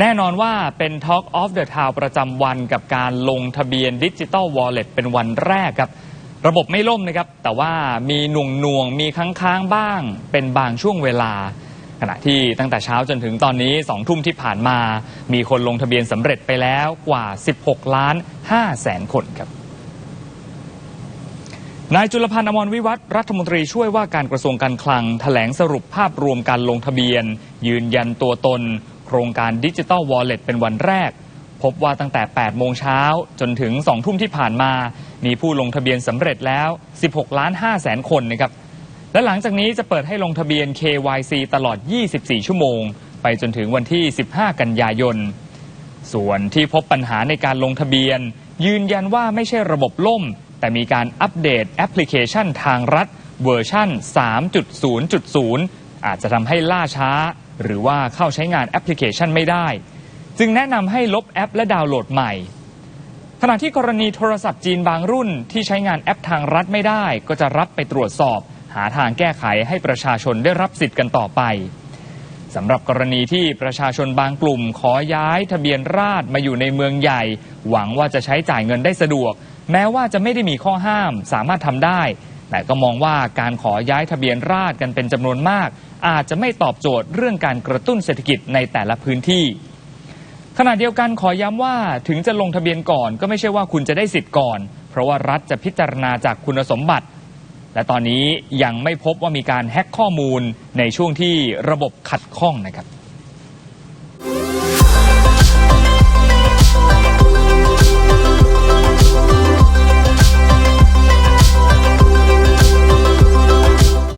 แน่นอนว่าเป็น Talk of the Town ประจำวันกับการลงทะเบียนดิจิ t a ลวอลเล็ตเป็นวันแรกครับ ระบบไม่ล่มนะครับ แต่ว่ามีหน่วงหน่วงๆมีค้างๆบ้าง เป็นบางช่วงเวลา ขณะที่ตั้งแต่เช้าจนถึงตอนนี้ 2 ทุ่มที่ผ่านมา มีคนลงทะเบียนสำเร็จไปแล้วกว่า 16 ล้าน5แสนคนครับนายจุลพันธ์อมรวิวัฒน์รัฐมนตรีช่วยว่าการกระทรวงการคลังแถลงสรุปภาพรวมการลงทะเบียน ยืนยันตัวตน โครงการดิจิ t a ลวอลเล็ตเป็นวันแรก พบว่าตั้งแต่ 8 โมงเช้าจนถึง 2 ทุ่มที่ผ่านมา มีผู้ลงทะเบียนสำเร็จแล้ว 16 ล้าน5แสนคนนะครับ และหลังจากนี้จะเปิดให้ลงทะเบียน KYC ตลอด 24 ชั่วโมง ไปจนถึงวันที่ 15 กันยายน ส่วนที่พบปัญหาในการลงทะเบียน ยืนยันว่าไม่ใช่ระบบล่ม แต่มีการอัปเดตแอปพลิเคชันทางรัฐเวอร์ชัน3.0.0 อาจจะทำให้ล่าช้า หรือว่าเข้าใช้งานแอปพลิเคชันไม่ได้ จึงแนะนำให้ลบแอปและดาวน์โหลดใหม่ ขณะที่กรณีโทรศัพท์จีนบางรุ่นที่ใช้งานแอปทางรัฐไม่ได้ ก็จะรับไปตรวจสอบ หาทางแก้ไขให้ประชาชนได้รับสิทธิ์กันต่อไปสำหรับกรณีที่ประชาชนบางกลุ่มขอย้ายทะเบียนราษฎร์มาอยู่ในเมืองใหญ่ หวังว่าจะใช้จ่ายเงินได้สะดวก แม้ว่าจะไม่ได้มีข้อห้ามสามารถทำได้ แต่ก็มองว่าการขอย้ายทะเบียนราษกันเป็นจำนวนมาก อาจจะไม่ตอบโจทย์เรื่องการกระตุ้นเศรษฐกิจในแต่ละพื้นที่ ขณะเดียวกันขอย้ำว่าถึงจะลงทะเบียนก่อน ก็ไม่ใช่ว่าคุณจะได้สิทธิ์ก่อน เพราะว่ารัฐจะพิจารณาจากคุณสมบัติ และตอนนี้ยังไม่พบว่ามีการแฮ็กข้อมูลในช่วงที่ระบบขัดข้องนะครับ